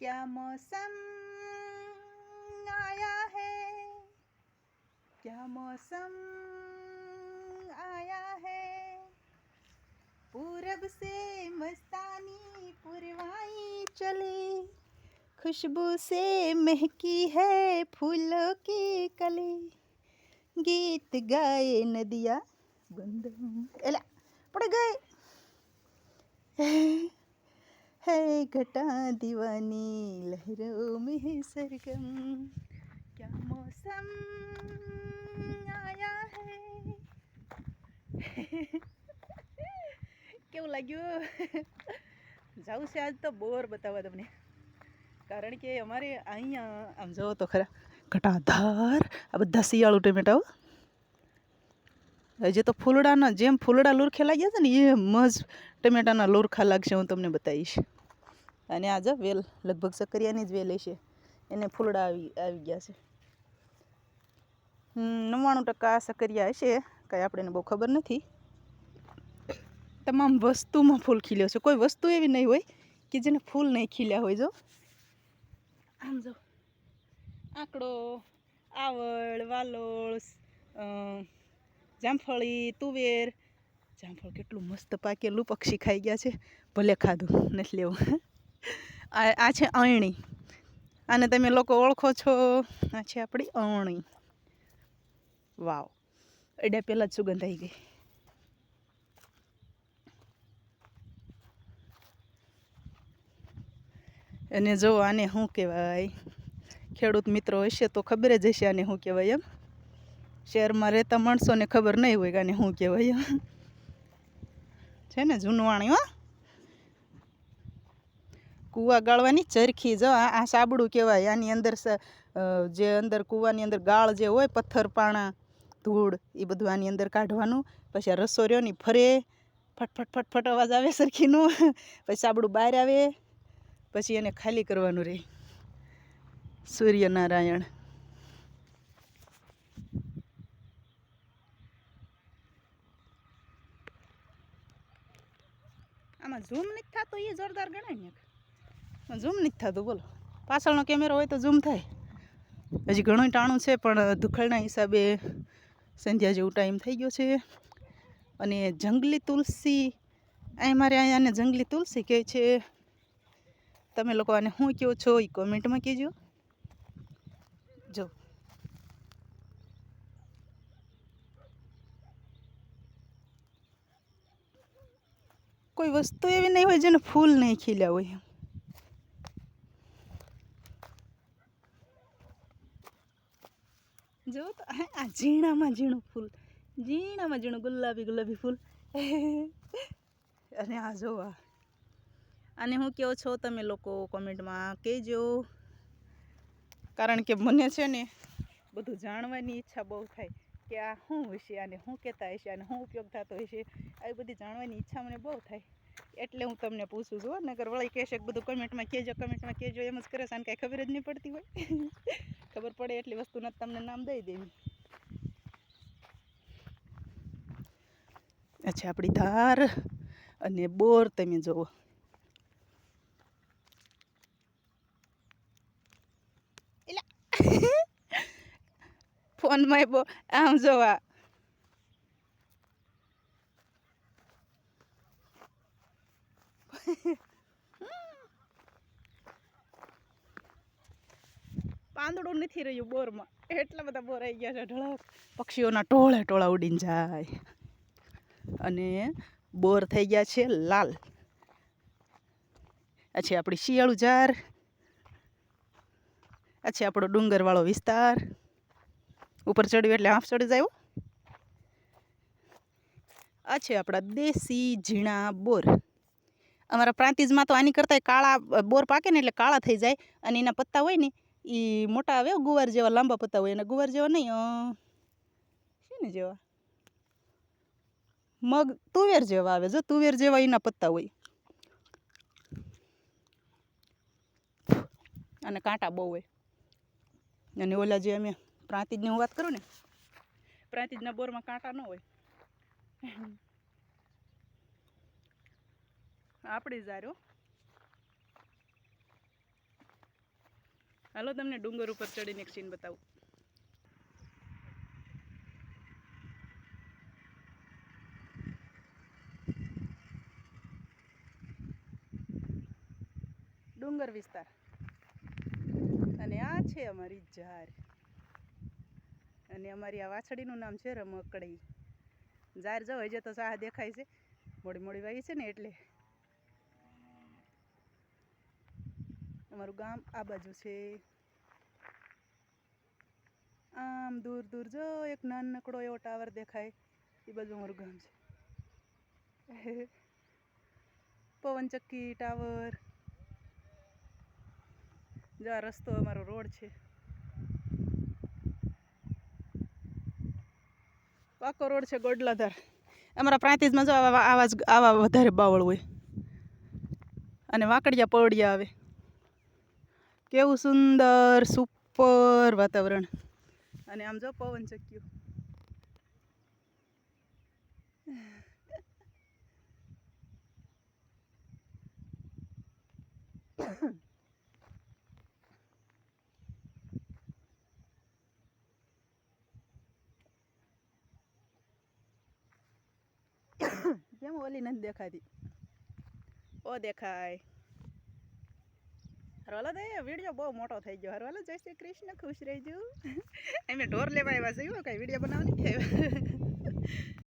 क्या मौसम आया है? क्या मौसम आया है? पूरब से मस्तानी पुरवाई चली, खुशबू से महकी है फूलों की कली। गीत गाए नदिया बंद। पड़ गए। है घटा दीवानी लहरों में है सरगम क्या मौसम आया है કેવું લાગ્યું જવું છે આજ તો બોર બતાવવા તમને કારણ કે અમારે અહીંયા આમ જુઓ તો ખરા ઘટાધાર આ બધા શિયાળુ ટમેટાઓ હજી તો ફૂલડાના જેમ ફૂલડા લુરખે લાગ્યા છે ને એમ જ ટમેટાના લુરખા લાગશે હું તમને બતાવીશ અને આ જો વેલ, લગભગ સક્કરિયાની જ વેલ હશે. એને ફૂલડા આવી આવી ગયા છે. નવ્વાણું ટકા સક્કરિયા હશે. કાંઈ આપણને બહુ ખબર નથી. તમામ વસ્તુમાં ફૂલ ખીલ્યો છે. કોઈ વસ્તુ એવી નહીં હોય કે જેને ફૂલ નહીં ખીલ્યા હોય, જો. આમ જો. આંકડો, આવળ, વાલોળ જામફળી, તુવેર. જામફળ કેટલું મસ્ત પાકેલું પક્ષી ખાઈ ગયા છે. ભલે ખાધું, નથી લેવું. આ છે અણી આને તમે લોકો ઓળખો છો? આ છે આપણી અણી વાવ. અડ્યા પહેલાં જ સુગંધ આવી ગઈ. અને જો આને શું કહેવાય? ખેડૂત મિત્રો હશે તો ખબર જ હશે આને શું કહેવાય એમ. શહેરમાં રહેતા માણસોને ખબર નહીં હોય કે આને શું કહેવાય એમ. છે ને જૂનવાણી હો. કૂવા ગાળવાની ચરખી જો આ સાબડું કહેવાય. આની અંદર જે અંદર કૂવાની અંદર ગાળ જે હોય, પથ્થર, પાણા, ધૂળ, એ બધું આની અંદર કાઢવાનું. પછી આ રસો રહ્યો ને ફરે ફટ ફટ ફટ ફટ અવાજ આવે સરખીનું. પછી સાબડું બહાર આવે, પછી એને ખાલી કરવાનું રહે સૂર્યનારાયણ. આમાં ઝૂમ નથી થતો, એ જોરદાર ગણાય ને ઝૂમ નથી થતું, બોલો. પાછળનો કેમેરો હોય તો ઝૂમ થાય. હજી ઘણું ટાણું છે, પણ દુખળના હિસાબે સંધ્યા જેવું ટાઈમ થઈ ગયો છે. અને જંગલી તુલસી અહીં મારે અહીંયાને જંગલી તુલસી કહે છે. તમે લોકો આને શું કહો છો એ કોમેન્ટમાં કહેજો. જો. કોઈ વસ્તુ એવી નહીં હોય જેને ફૂલ નહીં ખીલ્યા હોય જો તો આ ઝીણામાં ઝીણું ફૂલ. ઝીણામાં ઝીણું ગુલાબી ગુલાબી ફૂલ. અને આ જો આ. આને હું કહો છો તમે લોકો કોમેન્ટમાં કહેજો. કારણ કે મને છે ને બધું જાણવાની ઈચ્છા બહુ થાય કે આ શું હશે આને શું કહેતા હશે આને શું ઉપયોગ થતો હશે. આવી બધી જાણવાની ઈચ્છા મને બહુ થાય. એટલે હું તમને પૂછું છું નગર વળી કહેશે બધું કમેન્ટમાં કહેજો કમેન્ટમાં કહેજો, એમ જ કરે છે આને કાંઈ ખબર જ નહીં પડતી હોય. ખબર પડે એટલી વસ્તુના તમને નામ દઈ દેવી. અચ્છા, આપણી ધાર અને બોર તમે જુઓ. ફોનમાં બો, આમ જોવા. પાંદડું નથી રહ્યું બોરમાં. એટલા બધા બોર આવી ગયા છે ઢળક. પક્ષીઓના ટોળે ટોળા ઉડીને જાય. અને બોર થઈ ગયા છે લાલ. આ છે આપણી શિયાળુ જાર આ છે આપણો ડુંગરવાળો વિસ્તાર. ઉપર ચડ્યું એટલે હાફ ચડી જાય. આ આપણા દેશી ઝીણા બોર. અમારા પ્રાંતિજમાં તો આની કરતાં કાળા બોર પાકે ને એટલે કાળા થઈ જાય. અને એના પત્તા હોય ને એ મોટા આવે ગુવાર જેવા, લાંબા પત્તા હોય. અને ગુવાર જેવા નહીં શું ને જેવા. મગ તુવેર જેવા આવે. જો તુવેર જેવા એના પત્તા હોય. અને કાંટા બહુ હોય. અને ઓલા જે અમે પ્રાંતિજની હું વાત કરું ને, પ્રાંતિજના બોરમાં કાંટા ન હોય. આપણી જારો હાલો, તમને ડુંગર ઉપર ચડીને એક સીન બતાવું. ડુંગર વિસ્તાર. અને આ છે અમારી જાર. અને અમારી આ વાછડીનું નામ છે રમકડી. જાર જો હજે તો સાહ દેખાય છે. મોડી મોડી વાવી છે ને એટલે. અમારું ગામ આ બાજુ છે. આમ દૂર દૂર જો એક નાનકડો એવો ટાવર દેખાય. એ બાજુ અમારું ગામ છે. પવનચક્કી ટાવર જો આ રસ્તો અમારો રોડ છે. પાકો રોડ છે ગોડલાધાર. અમારા પ્રાંતિજમાં જો આવા આવા આવા વધારે બાવળ હોય. અને વાંકડિયા પવડિયા આવે. કેવું સુંદર, સુપર વાતાવરણ. અને આમ જો પવન ચક્યું. કેમ ઓલી નથી દેખાતી ઓ દેખાય હરવાલા દે વીડિયો બહુ મોટો થઈ ગયો હરવાલો જય શ્રી કૃષ્ણ ખુશ રહેજો અમે ઢોર લેવા આવ્યા છે કઈ વીડિયો બનાવવાની આવ્યા